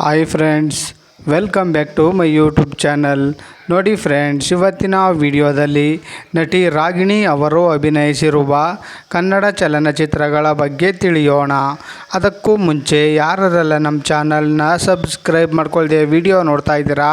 Hi friends welcome back to my YouTube channel ನೋಡಿ friends ಇವತ್ತಿನ ವಿಡಿಯೋದಲ್ಲಿ ನಟಿ ರಾಗಿಣಿ ಅವರು ಅಭಿನಯಿಸಿರುವ ಕನ್ನಡ ಚಲನಚಿತ್ರಗಳ ಬಗ್ಗೆ ತಿಳಿಯೋಣ. ಅದಕ್ಕೂ ಮುಂಚೆ ಯಾರೆಲ್ಲ ನಮ್ಮ ಚಾನಲ್ನ ಸಬ್ಸ್ಕ್ರೈಬ್ ಮಾಡ್ಕೊಳ್ದೆ ವಿಡಿಯೋ ನೋಡ್ತಾ ಇದ್ದೀರಾ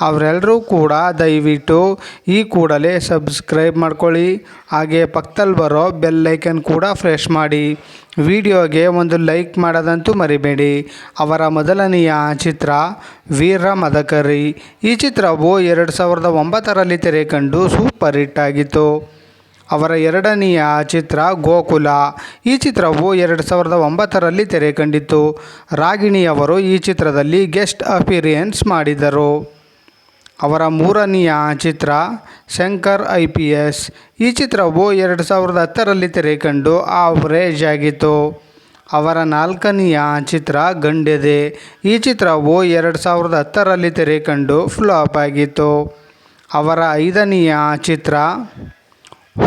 ಅವರೆಲ್ಲರೂ ಕೂಡ ದಯವಿಟ್ಟು ಈ ಕೂಡಲೇ ಸಬ್ಸ್ಕ್ರೈಬ್ ಮಾಡ್ಕೊಳ್ಳಿ. ಹಾಗೆ ಪಕ್ಕದಲ್ಲಿ ಬರೋ ಬೆಲ್ ಐಕನ್ ಕೂಡ ಫ್ರೆಶ್ ಮಾಡಿ. ವಿಡಿಯೋಗೆ ಒಂದು ಲೈಕ್ ಮಾಡೋದಂತೂ ಮರಿಬೇಡಿ. ಅವರ ಮೊದಲನೆಯ ಚಿತ್ರ ವೀರ ಮದಕರಿ. ಈ ಚಿತ್ರವು ಎರಡು ಸಾವಿರದ ಒಂಬತ್ತರಲ್ಲಿ ತೆರೆ ಕಂಡು ಸೂಪರ್ ಹಿಟ್ ಆಗಿತ್ತು. ಅವರ ಎರಡನೆಯ ಚಿತ್ರ ಗೋಕುಲ. ಈ ಚಿತ್ರವು ಎರಡು ಸಾವಿರದ ಒಂಬತ್ತರಲ್ಲಿ ತೆರೆ ಕಂಡಿತ್ತು ರಾಗಿಣಿಯವರು ಈ ಚಿತ್ರದಲ್ಲಿ ಗೆಸ್ಟ್ ಅಪಿರಿಯನ್ಸ್ ಮಾಡಿದರು ಅವರ ಮೂರನೆಯ ಚಿತ್ರ ಶಂಕರ್ ಐ ಪಿ ಎಸ್. ಈ ಚಿತ್ರವು ಎರಡು ಸಾವಿರದ ಹತ್ತರಲ್ಲಿ ತೆರೆಕಂಡು ಆವರೇಜ್ ಆಗಿತ್ತು. ಅವರ ನಾಲ್ಕನೆಯ ಚಿತ್ರ ಗಂಡೆದೆ ಈ ಚಿತ್ರವು ಎರಡು ಸಾವಿರದ ಹತ್ತರಲ್ಲಿ ತೆರೆಕಂಡು ಫ್ಲಾಪ್ ಆಗಿತ್ತು. ಅವರ ಐದನೆಯ ಚಿತ್ರ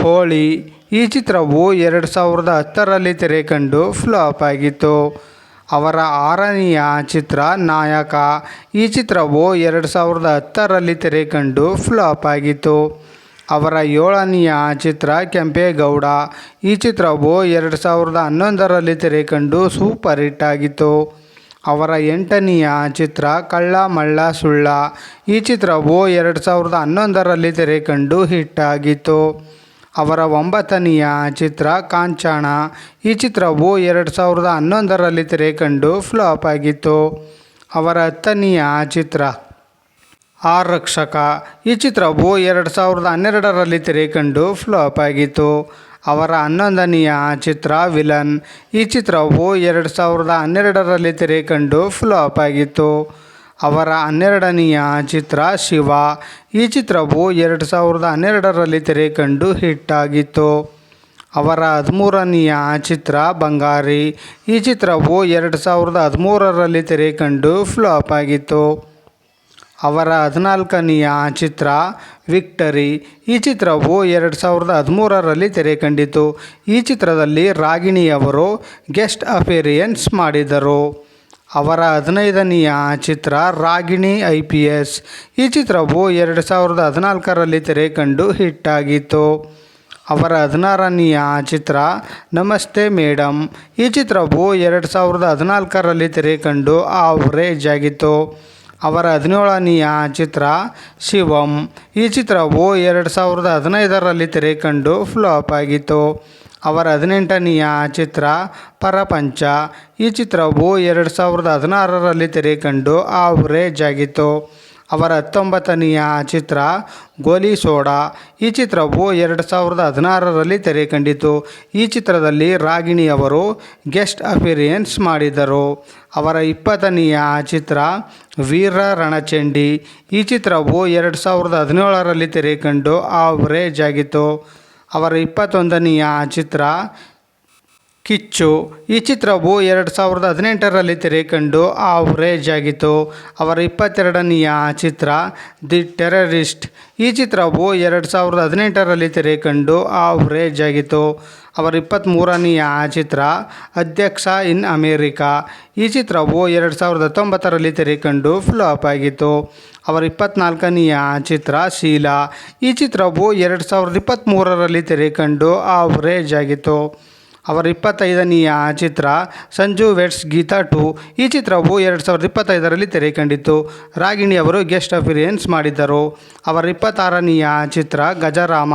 ಹೋಳಿ. ಈ ಚಿತ್ರವು ಎರಡು ಸಾವಿರದ ಹತ್ತರಲ್ಲಿ ತೆರೆಕಂಡು ಫ್ಲಾಪ್ ಆಗಿತ್ತು. ಅವರ ಆರನೆಯ ಚಿತ್ರ ನಾಯಕ. ಈ ಚಿತ್ರವು ಎರಡು ಸಾವಿರದ ಹತ್ತರಲ್ಲಿ ತೆರೆ ಕಂಡು ಫ್ಲಾಪ್ ಆಗಿತ್ತು. ಅವರ ಏಳನೆಯ ಚಿತ್ರ ಕೆಂಪೇಗೌಡ. ಈ ಚಿತ್ರವು ಎರಡು ಸಾವಿರದ ಹನ್ನೊಂದರಲ್ಲಿ ತೆರೆ ಕಂಡು ಸೂಪರ್ ಹಿಟ್ ಆಗಿತ್ತು. ಅವರ ಎಂಟನೆಯ ಚಿತ್ರ ಕಳ್ಳ ಮಳ್ಳ ಸುಳ್ಳ. ಈ ಚಿತ್ರವು ಎರಡು ಸಾವಿರದ ಹನ್ನೊಂದರಲ್ಲಿ ತೆರೆ ಕಂಡು ಹಿಟ್ ಆಗಿತ್ತು. ಅವರ ಒಂಬತ್ತನೆಯ ಚಿತ್ರ ಕಾಂಚಾಣ. ಈ ಚಿತ್ರವು ಎರಡು ಸಾವಿರದ ಹನ್ನೊಂದರಲ್ಲಿ ತೆರೆಕಂಡು ಫ್ಲಾಪ್ ಆಗಿತ್ತು. ಅವರ ಹತ್ತನೆಯ ಚಿತ್ರ ಆರಕ್ಷಕ. ಈ ಚಿತ್ರವು ಎರಡು ಸಾವಿರದ ಹನ್ನೆರಡರಲ್ಲಿ ತೆರೆಕಂಡು ಫ್ಲಾಪ್ ಆಗಿತ್ತು. ಅವರ ಹನ್ನೊಂದನೆಯ ಚಿತ್ರ ವಿಲನ್. ಈ ಚಿತ್ರವು ಎರಡು ಸಾವಿರದ ಹನ್ನೆರಡರಲ್ಲಿ ತೆರೆ ಕಂಡು ಫ್ಲಾಪ್ ಆಗಿತ್ತು. ಅವರ ಹನ್ನೆರಡನೆಯ ಚಿತ್ರ ಶಿವ. ಈ ಚಿತ್ರವು ಎರಡು ಸಾವಿರದ ಹನ್ನೆರಡರಲ್ಲಿ ತೆರೆ ಕಂಡು ಹಿಟ್ ಆಗಿತ್ತು ಅವರ ಹದಿಮೂರನೆಯ ಚಿತ್ರ ಬಂಗಾರಿ. ಈ ಚಿತ್ರವು ಎರಡು ಸಾವಿರದ ಹದಿಮೂರರಲ್ಲಿ ತೆರೆ ಕಂಡು ಫ್ಲಾಪ್ ಆಗಿತ್ತು. ಅವರ ಹದಿನಾಲ್ಕನೆಯ ಚಿತ್ರ ವಿಕ್ಟರಿ. ಈ ಚಿತ್ರವು ಎರಡು ಸಾವಿರದ ಹದಿಮೂರರಲ್ಲಿ ತೆರೆ ಕಂಡಿತು ಈ ಚಿತ್ರದಲ್ಲಿ ರಾಗಿಣಿಯವರು ಗೆಸ್ಟ್ ಅಪೇರಿಯನ್ಸ್ ಮಾಡಿದರು. ಅವರ ಹದಿನೈದನೆಯ ಚಿತ್ರ ರಾಗಿಣಿ ಐ ಪಿ ಎಸ್. ಈ ಚಿತ್ರವು ಎರಡು ಸಾವಿರದ ಹದಿನಾಲ್ಕರಲ್ಲಿ ಹಿಟ್ ಆಗಿತ್ತು ಅವರ ಹದಿನಾರನೆಯ ಚಿತ್ರ ನಮಸ್ತೆ ಮೇಡಮ್ ಈ ಚಿತ್ರವು ಎರಡು ಸಾವಿರದ ಹದಿನಾಲ್ಕರಲ್ಲಿ ತೆರೆ ಕಂಡು ಆವರೇಜ್ ಆಗಿತ್ತು. ಅವರ ಹದಿನೇಳನೆಯ ಚಿತ್ರ ಶಿವಂ. ಈ ಚಿತ್ರವು ಎರಡು ಸಾವಿರದ ಹದಿನೈದರಲ್ಲಿ ತೆರೆ ಕಂಡು ಫ್ಲಾಪ್ ಆಗಿತ್ತು. ಅವರ ಹದಿನೆಂಟನೆಯ ಚಿತ್ರ ಪರಪಂಚ. ಈ ಚಿತ್ರವು ಎರಡು ಸಾವಿರದ ಹದಿನಾರರಲ್ಲಿ ತೆರೆ ಕಂಡು ಆವರೇಜ್ ಆಗಿತ್ತು. ಅವರ ಹತ್ತೊಂಬತ್ತನೆಯ ಚಿತ್ರ ಗೋಲಿ ಸೋಡಾ. ಈ ಚಿತ್ರವು ಎರಡು ಸಾವಿರದ ಹದಿನಾರರಲ್ಲಿ ತೆರೆ ಕಂಡಿತು ಈ ಚಿತ್ರದಲ್ಲಿ ರಾಗಿಣಿಯವರು ಗೆಸ್ಟ್ ಅಪಿರಿಯನ್ಸ್ ಮಾಡಿದರು. ಅವರ ಇಪ್ಪತ್ತನೆಯ ಚಿತ್ರ ವೀರ ರಣಚಂಡಿ. ಈ ಚಿತ್ರವು ಎರಡು ಸಾವಿರದ ಹದಿನೇಳರಲ್ಲಿ ತೆರೆಕಂಡು ಆವರೇಜ್ ಆಗಿತ್ತು. ಅವರ ಇಪ್ಪತ್ತೊಂದನೆಯ ಚಿತ್ರ ಕಿಚ್ಚು. ಈ ಚಿತ್ರವು ಎರಡು ಸಾವಿರದ ಹದಿನೆಂಟರಲ್ಲಿ ತೆರೆ ಕಂಡು ಆವರೇಜ್ ಆಗಿತ್ತು ಅವರ ಇಪ್ಪತ್ತೆರಡನೆಯ ಚಿತ್ರ ದಿ ಟೆರರಿಸ್ಟ್. ಈ ಚಿತ್ರವು ಎರಡು ಸಾವಿರದ ಹದಿನೆಂಟರಲ್ಲಿ ತೆರೆಕಂಡು ಆವರೇಜ್ ಆಗಿತ್ತು ಅವರ ಇಪ್ಪತ್ತ್ಮೂರನೆಯ ಚಿತ್ರ ಅಧ್ಯಕ್ಷ ಇನ್ ಅಮೇರಿಕಾ. ಈ ಚಿತ್ರವು ಎರಡು ಸಾವಿರದ ಹತ್ತೊಂಬತ್ತರಲ್ಲಿ ತೆರೆ ಕಂಡು ಫ್ಲಾಪ್ ಆಗಿತ್ತು. ಅವರ ಇಪ್ಪತ್ತ್ನಾಲ್ಕನೆಯ ಚಿತ್ರ ಶೀಲಾ. ಈ ಚಿತ್ರವು ಎರಡು ಸಾವಿರದ ಇಪ್ಪತ್ತ್ಮೂರರಲ್ಲಿ ತೆರೆ ಕಂಡು ಆವರೇಜ್ ಆಗಿತ್ತು ಅವರ ಇಪ್ಪತ್ತೈದನೆಯ ಚಿತ್ರ ಸಂಜು ವೆಟ್ಸ್ ಗೀತಾ ಟು. ಈ ಚಿತ್ರವು ಎರಡು ಸಾವಿರದ ಇಪ್ಪತ್ತೈದರಲ್ಲಿ ತೆರೆ ಕಂಡಿತ್ತು ರಾಗಿಣಿ ಅವರು ಗೆಸ್ಟ್ ಅಪಿರಿಯನ್ಸ್ ಮಾಡಿದ್ದರು. ಅವರ ಇಪ್ಪತ್ತಾರನೆಯ ಚಿತ್ರ ಗಜರಾಮ.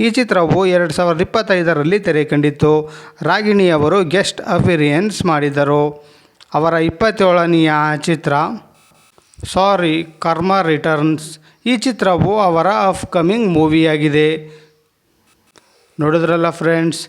ಈ ಚಿತ್ರವು ಎರಡು ಸಾವಿರದ ಇಪ್ಪತ್ತೈದರಲ್ಲಿ ತೆರೆ ಕಂಡಿತ್ತು ರಾಗಿಣಿಯವರು ಗೆಸ್ಟ್ ಅಪಿರಿಯನ್ಸ್ ಮಾಡಿದ್ದರು. ಅವರ ಇಪ್ಪತ್ತೇಳನೆಯ ಚಿತ್ರ ಸಾರಿ ಕರ್ಮ ರಿಟರ್ನ್ಸ್. ಈ ಚಿತ್ರವು ಅವರ ಅಪ್ಕಮಿಂಗ್ ಮೂವಿಯಾಗಿದೆ. ನೋಡಿದ್ರಲ್ಲ ಫ್ರೆಂಡ್ಸ್